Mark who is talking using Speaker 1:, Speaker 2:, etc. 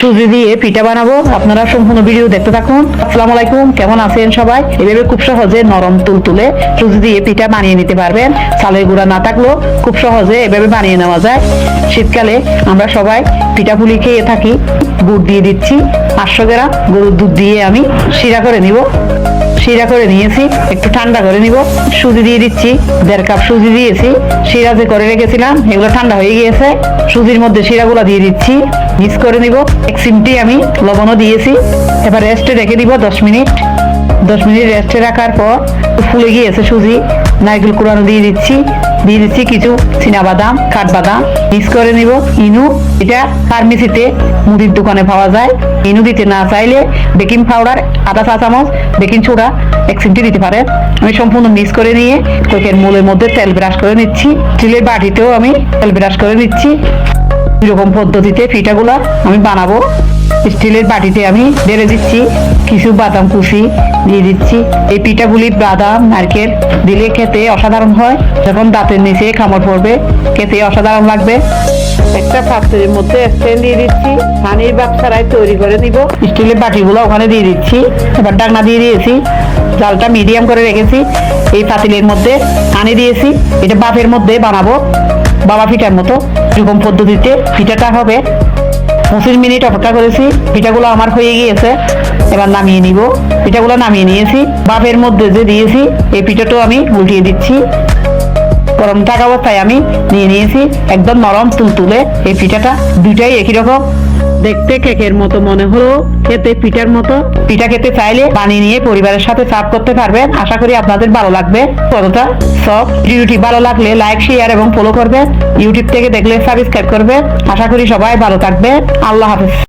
Speaker 1: সুজি দিয়ে পিঠা বানাবো। আপনারা সম্পূর্ণ ভিডিও দেখতে থাকুন। আসসালামু আলাইকুম, কেমন আছেন সবাই? এভাবে খুব সহজে নরম তুল তুলে সুজি দিয়ে পিঠা বানিয়ে নিতে পারবেন। চালের গুঁড়া না থাকলেও খুব সহজে এভাবে বানিয়ে নেওয়া যায়। শীতকালে আমরা সবাই পিঠা পুলি খেয়ে থাকি। গুড় দিয়ে দিচ্ছি। পাঁচশো গ্রাম গরুর দুধ দিয়ে আমি শিরা করে নিব। শিরা করে নিয়েছি, একটু ঠান্ডা করে নিব। সুজি দিয়ে দিচ্ছি, দেড় কাপ সুজি দিয়েছি। শিরা যে করে রেখেছিলাম, এগুলো ঠান্ডা হয়ে গিয়েছে। সুজির মধ্যে শিরাগুলো দিয়ে দিচ্ছি, মিক্স করে নিব। এক সিমটি আমি লবণও দিয়েছি। এবার রেস্টে রেখে দিব দশ মিনিট। দশ মিনিট রেস্টে রাখার পর ফুলে গিয়েছে সুজি। নারকেল কুড়ানো দিয়ে দিচ্ছি। দিয়ে দিচ্ছি কিছু বাদাম কাঠবাদাম মিক্স করে নিব। ইনু, এটা ফার্মেসিতে মুদির দোকানে পাওয়া যায়। ইনু দিতে না চাইলে বেকিং পাউডার আধা চা চামচ বেকিং সোডা এক চিমটি দিতে পারেন আমি সম্পূর্ণ মিক্স করে নিয়ে কেকের মূলের মধ্যে তেল ব্রাশ করে নিচ্ছি। স্টিলের বাটিতেও আমি তেল ব্রাশ করে নিচ্ছি। এরকম পদ্ধতিতে পিঠাগুলা আমি বানাবো। স্টিলের বাটিতে আমি ঢেলে দিচ্ছি কিছু বাদাম কুচি দিয়ে দিচ্ছি। এই পিঠাগুলি বাদাম, নারকেল দিলে খেতে অসাধারণ হয়। যখন দাঁতের নিচে খামড় পড়বে, খেতে অসাধারণ লাগবে। একটা পাত্রের মধ্যে স্ট্যান্ড দিয়ে দিচ্ছি। পানির বাপ ছাড়াই তৈরি করে নিব। স্টিলের বাটিগুলো ওখানে দিয়ে দিচ্ছি। এবার ডাকনা দিয়ে দিয়েছি। জালটা মিডিয়াম করে রেখেছি। এই পাতিলের মধ্যে পানি দিয়েছি। এটা বাপের মধ্যে বানাবো। বাবা পিঠার মতো। এরকম পদ্ধতিতে পিঠাটা হবে। পঁচিশ মিনিট অপেক্ষা করেছি। পিঠাগুলো আমার হয়ে গিয়েছে। এবার নামিয়ে নিব। পিঠাগুলো নামিয়ে নিয়েছি। বাপের মধ্যে যে দিয়েছি, এই পিঠাটাও আমি উল্টিয়ে দিচ্ছি। গরম থাকা অবস্থায় আমি নিয়ে নিয়েছি। একদম নরম তুল তুলে এই পিঠাটা। দুইটাই একই রকম। দেখতে কেকের মতো মনে হলো, খেতে পিঠার মতো। পিঠা খেতে চাইলে পানি নিয়ে পরিবারের সাথে সার্ভ করতে পারবেন। আশা করি আপনাদের ভালো লাগবে। কতটা সব ভিডিওটি ভালো লাগলে লাইক শেয়ার এবং ফলো করবেন। ইউটিউব থেকে দেখলে সাবস্ক্রাইব করবে আশা করি সবাই ভালো থাকবে আল্লাহ হাফিজ।